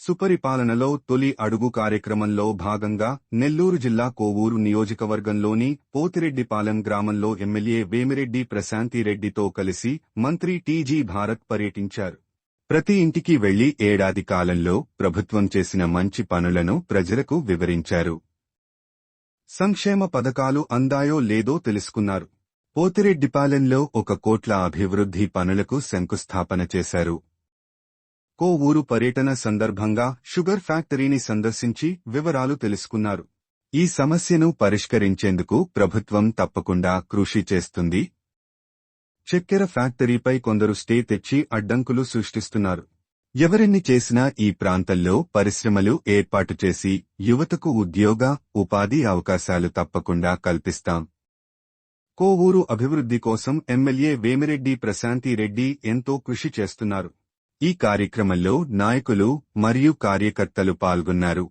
సుపరిపాలనలో తొలి అడుగు కార్యక్రమంలో భాగంగా నెల్లూరు జిల్లా కోవూరు నియోజకవర్గంలోని పోతిరెడ్డిపాలెం గ్రామంలో ఎమ్మెల్యే వేమిరెడ్డి ప్రశాంతిరెడ్డితో కలిసి మంత్రి టీజీ భారత్ పర్యటించారు. ప్రతి ఇంటికి వెళ్ళి ఏడాది కాలంలో ప్రభుత్వం చేసిన మంచి పనులను ప్రజలకు వివరించారు. సంక్షేమ పథకాలు అందాయో లేదో తెలుసుకున్నారు. పోతిరెడ్డిపాలెంలో ఒక కోట్ల అభివృద్ధి పనులకు శంకుస్థాపన చేశారు. కోవూరు పర్యటన సందర్భంగా షుగర్ ఫ్యాక్టరీని సందర్శించి వివరాలు తెలుసుకున్నారు. ఈ సమస్యను పరిష్కరించేందుకు ప్రభుత్వం తప్పకుండా కృషి చేస్తుంది. చక్కెర ఫ్యాక్టరీపై కొందరు స్టే తెచ్చి అడ్డంకులు సృష్టిస్తున్నారు. ఎవరిని చేసినా ఈ ప్రాంతంలో పరిశ్రమలు ఏర్పాటు చేసి యువతకు ఉద్యోగ ఉపాధి అవకాశాలు తప్పకుండా కల్పిస్తాం. కోవూరు అభివృద్ధి కోసం ఎమ్మెల్యే వేమిరెడ్డి ప్రశాంతి రెడ్డి ఎంతో కృషి చేస్తున్నారు. ఈ కార్యక్రమంలో నాయకులు మరియు కార్యకర్తలు పాల్గొన్నారు.